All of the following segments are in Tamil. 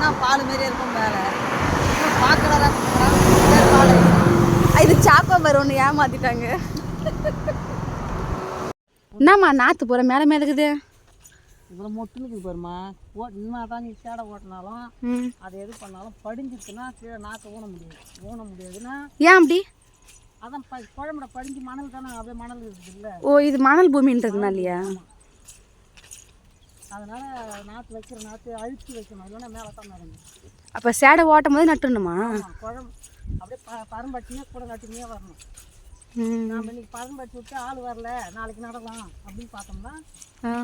பார்த்தீங்கன்னா பால் மாரியே இருக்கும் மேலே. பார்க்கலாம் இது சாப்பா பாரு ஒன்று ஏமாத்திட்டாங்க. என்னம்மா நாற்று போகிற மேலே மேலே இருக்குது? இவ்வளோ மொட்டு இருக்குது பாருமா ஓட்டினா நீ சேடை ஓட்டினாலும் அதை எது பண்ணாலும் படிஞ்சிருச்சுன்னா கீழே நாற்று ஊன முடியாது ஊன முடியாதுன்னா ஏன் அப்படி? அதான் ப குழம்புல படிஞ்சு மணல் தானே அப்படியே மணல் இருக்குது ஓ இது மணல் பூமின்றதுனாலயா? அதனால் நாற்று வைக்கிற நாற்று அழுத்தி வைக்கணும். இல்லைன்னா மேலே தான் நடக்கும் அப்போ சேடை ஓட்டும் போது நட்டுணுமா குழம்பு. அப்படியே ப பரம்பட்டினே கூட நட்டுனே வரணும். ம். நாம் இன்னைக்கு பரம்பட்டி விட்டு ஆள் வரல. நாளைக்கு நடலாம் அப்படின்னு பார்த்தோம்னா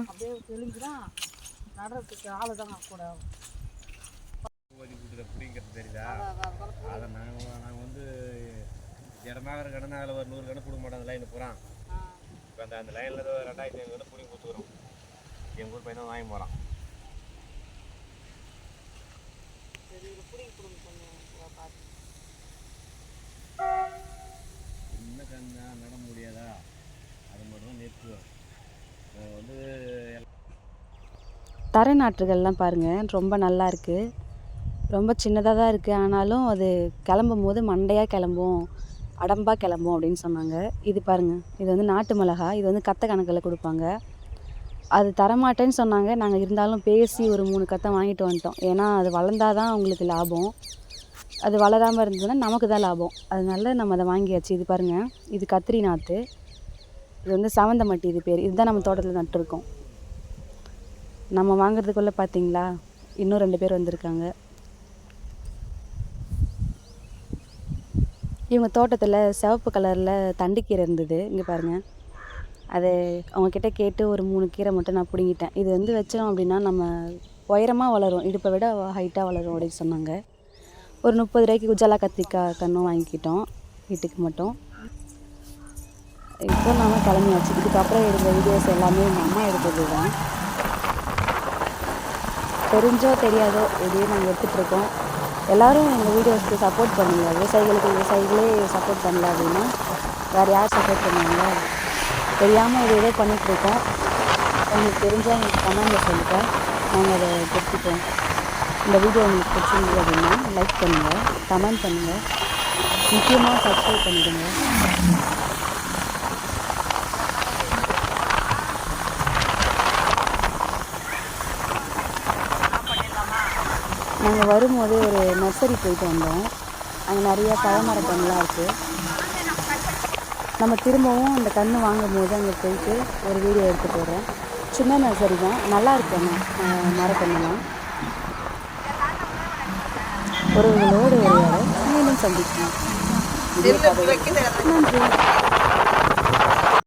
அப்படியே தெளிஞ்சுதான் நடுறதுக்கு ஆள் தான் கூட அப்படிங்கிறது தெரியுதா? அதை நாங்கள் நாங்கள் வந்து இடமாக கடனா அதில் ஒரு நூறு கணக்கு பிடிக்க மாட்டோம் அந்த லைன் பூரா இப்போ அந்த அந்த லைனில் ரெண்டாயிரத்தி ஐநூறு கணக்கு பிடிங்கி கொடுத்துக்கிறோம் எங்கள் ஊர் பையனும் வாங்கி போகிறான் சின்ன கண்ணா நட முடியாதா? அது மட்டும் தான் நிறுத்துவோம் வந்து தரை நாற்றுகள்லாம் பாருங்கள் ரொம்ப நல்லா இருக்குது ரொம்ப சின்னதாக தான் இருக்குது ஆனாலும் அது கிளம்பும் போது மண்டையாக கிளம்பும் அடம்பாக கிளம்பும் அப்படின்னு சொன்னாங்க. இது பாருங்கள் இது வந்து நாட்டு மிளகா இது வந்து கத்த கணக்கில் கொடுப்பாங்க. அது தரமாட்டேன்னு சொன்னாங்க. நாங்கள் இருந்தாலும் பேசி ஒரு மூணு கத்தை வாங்கிட்டு வந்துட்டோம். ஏன்னா அது வளர்ந்தாதான் அவங்களுக்கு லாபம். அது வளராமல் இருந்ததுன்னா நமக்கு தான் லாபம். அதனால நம்ம அதை வாங்கியாச்சு. இது பாருங்கள் இது கத்திரி நாற்று இது வந்து சவந்தமட்டி இது பேர். இதுதான் நம்ம தோட்டத்தில் நட்டுருக்கோம். நம்ம வாங்குறதுக்குள்ளே பார்த்தீங்களா இன்னும் ரெண்டு பேர் வந்திருக்காங்க. இவங்க தோட்டத்தில் சிவப்பு கலரில் தண்டுக்கீரை இருந்தது. இங்கே பாருங்கள் அது அவங்கக்கிட்ட கேட்டு ஒரு மூணு கீரை மட்டும் நான் பிடுங்கிட்டேன். இது வந்து வச்சோம் அப்படின்னா நம்ம உயரமாக வளரும். இடுப்பை விட ஹைட்டாக வளரும் அப்படின்னு சொன்னாங்க. ஒரு முப்பது ரூபாய்க்கு குஜாலா கத்திரிக்காய் கன்றும் வாங்கிக்கிட்டோம் வீட்டுக்கு மட்டும். இப்போ நாம கிளம்பியாச்சு இதுக்கப்புறம் எடுத்த வீடியோஸ் எல்லாமே எங்கள் அம்மா எடுத்தது தான் தெரிஞ்சோ தெரியாதோ எப்படியும் நாங்கள் எடுத்துகிட்ருக்கோம் எல்லோரும் எங்கள் வீடியோஸ்க்கு சப்போர்ட் பண்ணுங்க. விவசாயிகளுக்கு விவசாயிகளே சப்போர்ட் பண்ணல அப்படின்னா வேறு யார் சப்போர்ட் பண்ணுவாங்க? தெரியாமல் இது ஏதோ பண்ணிகிட்ருக்கோம் உங்களுக்கு தெரிஞ்சால் எங்களுக்கு கமெண்டில் சொல்லிட்டோம் நாங்கள் அதை தெரிஞ்சுப்போம் இந்த வீடியோ உங்களுக்கு பிடிச்சிருந்தது அப்படின்னா லைக் பண்ணுங்கள் கமெண்ட் பண்ணுங்கள் முக்கியமாக சப்ஸ்கிரைப் பண்ணிடுங்க. நாங்கள் வரும்போது ஒரு நர்சரி போயிட்டு வந்தோம். அங்கே நிறைய பழமரக்கன்றுலாம் இருக்குது நம்ம திரும்பவும் அந்த கன்று வாங்கும்போது அங்கே போயிட்டு ஒரு வீடியோ எடுத்து போடுறேன். சின்ன நர்சரி தான். நல்லா இருக்கு அண்ணா மரக்கன்றுலாம். ஒருவங்களோடு ஒருவரை மீண்டும் சந்திக்கலாம். நன்றி.